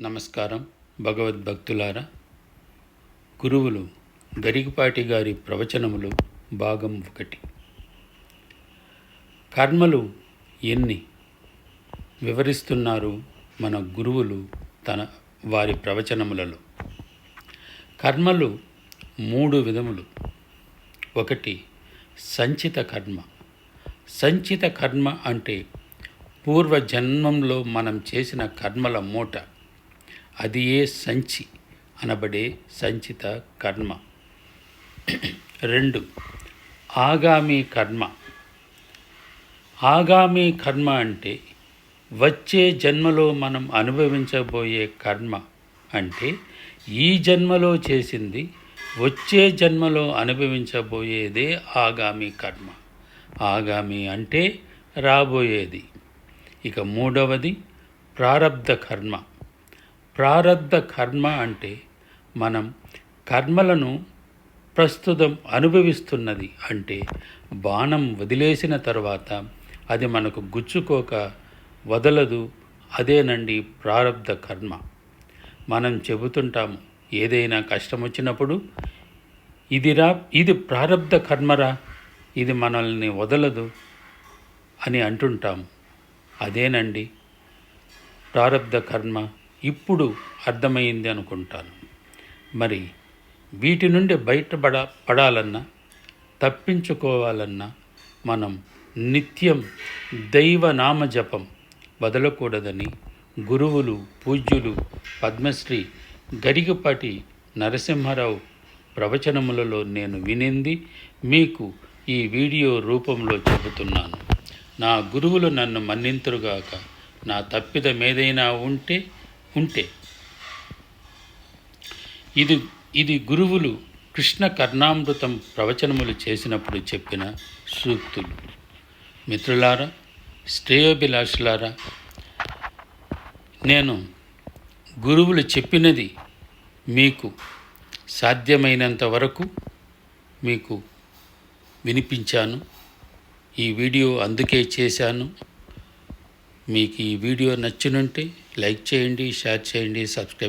నమస్కారం భగవద్భక్తులారా గురువులు గరికపాటి గారి ప్రవచనములు భాగం ఒకటి. కర్మలు ఎన్ని? వివరిస్తున్నారు మన గురువులు తన వారి ప్రవచనములలో. కర్మలు మూడు విధములు. ఒకటి సంచిత కర్మ. సంచిత కర్మ అంటే పూర్వ జన్మంలో మనం చేసిన కర్మల మూట. అది ఏ సంచి అనబడే సంచిత కర్మ. రెండు ఆగామి కర్మ. ఆగామి కర్మ అంటే వచ్చే జన్మలో మనం అనుభవించబోయే కర్మ అంటే ఈ జన్మలో చేసింది వచ్చే జన్మలో అనుభవించబోయేదే ఆగామి కర్మ. ఆగామి అంటే రాబోయేది. ఇక మూడవది ప్రారబ్ధ కర్మ. ప్రారబ్ధ కర్మ అంటే మనం కర్మలను ప్రస్తుతం అనుభవిస్తున్నది అంటే బాణం వదిలేసిన తర్వాత అది మనకు గుచ్చుకోక వదలదు అదేనండి ప్రారబ్ధ కర్మ. మనం చెబుతుంటాము ఏదైనా కష్టం వచ్చినప్పుడు ఇదిరా ఇది ప్రారబ్ధ కర్మరా ఇది మనల్ని వదలదు అని అంటుంటాము. అదేనండి ప్రారబ్ధ కర్మ. ఇప్పుడు అర్థమైంది అనుకుంటాను. మరి వీటి నుండి బయటపడ పడాలన్నా తప్పించుకోవాలన్నా మనం నిత్యం దైవ నామజపం వదలకూడదని గురువులు పూజ్యులు పద్మశ్రీ గరిగపాటి నరసింహారావు ప్రవచనములలో నేను వినింది. మీకు ఈ వీడియో రూపంలో చెబుతున్నాను. నా గురువులు నన్ను మన్నింతురుగాక. నా తప్పిదమేదైనా ఉంటే ఉంటే. ఇది ఇది గురువులు కృష్ణ కర్ణామృతం ప్రవచనములు చేసినప్పుడు చెప్పిన సూక్తులు. మిత్రులారా శ్రేయోభిలాషులారా నేను గురువులు చెప్పినది మీకు సాధ్యమైనంత వరకు మీకు వినిపించాను. ఈ వీడియో అందుకే చేశాను. మీకు ఈ వీడియో నచ్చినుంటే లైక్ చేయండి షేర్ చేయండి సబ్స్క్రైబ్